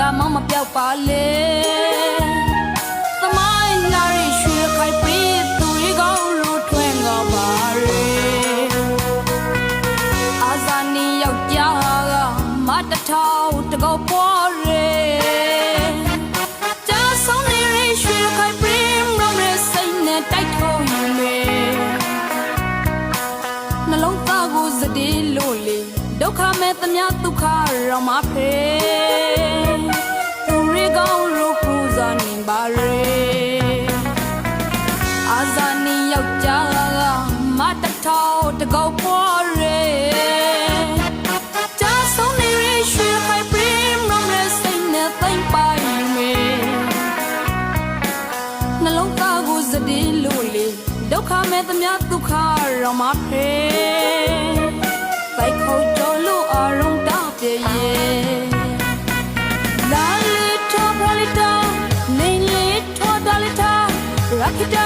လာမမပြောက်ပါလေသမိုင်းလာရရွှေခိုင်ပြီးသူရီကောင်းလို့ထွင်ကပါရေအာဇာနီယောက်ျားကမတထောက်တကောပွားရေကြာဆုံးနေရရွှေခိုင်ပြီးမရမစိတ်နဲ့တိုက်ထုံးယူမေနှလုံးသားကိုစတေးလို့လေဒုက္ခမဲ့သမျှဒုက္ခရောမဖေသူရီကောင်းလို့ပူ ဇော်နေပါရေအာဇာနီယောက်ျားကမတထောက်တကောက်ပွားရေကြာဆုံးနေရရွှေခိုင်ပ ရ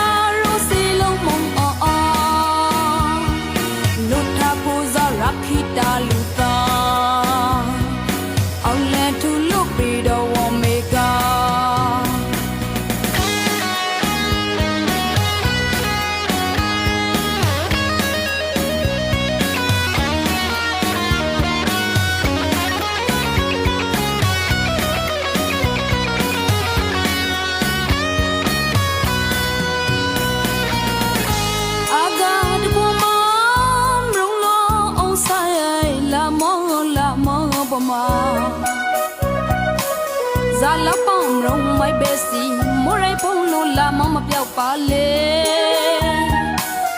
ရုံမိုက်ပဲစီမိုးရိဖုံးလို့လာမမပြောက်ပါလေ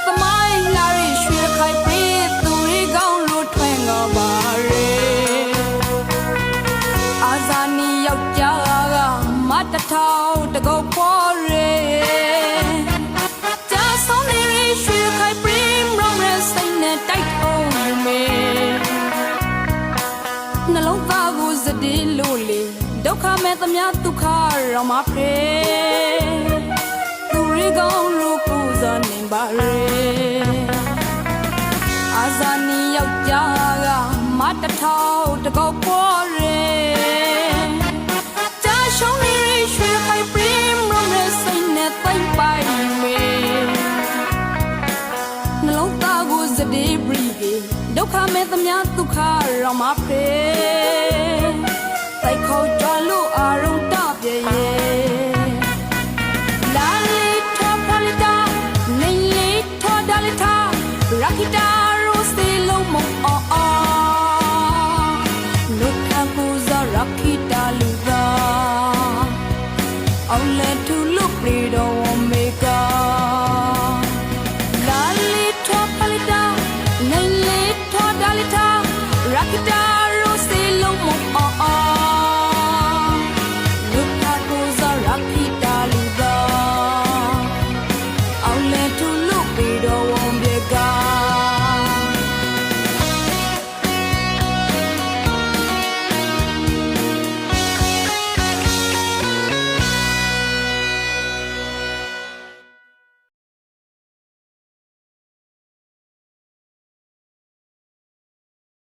သမိုင်းလာရရွှေခိုင်ပြီးသူရီကောင်းလို့ထွင်ကပါရေအာဇာနီယောက်ျားကမတထောက်တကောပေါ်ရေကြာဆုံးနေရရွှေခိုင်ပရင်းရောင်ရစိတ်နဲ့တိုက်ထုံးယူမေနှလုံးသားကိုစတေးလို့လေဒုက္ခ မဲ့သမျှဒုက္ခရောမဖေသူရီကောင်းလို့ပူဇော်နေပါရေအာဇာနီယောက်ျားကမတထောက်တကောက်ပေါ်ရေကြာရှုံးနေရရွှေခိုင်ပရင်းရောင်ရစိတ်နဲ့သိမ့်ပိုင်မေနှလုံးသားကိုစတေးပရီကေဒုက္ခမဲ့သမျှဒုက္ခရောမဖေ rakita rosti long mong o o lut aku za rakita luga au le tu lu pri do omega lali tho palita nei le tho dalita rakita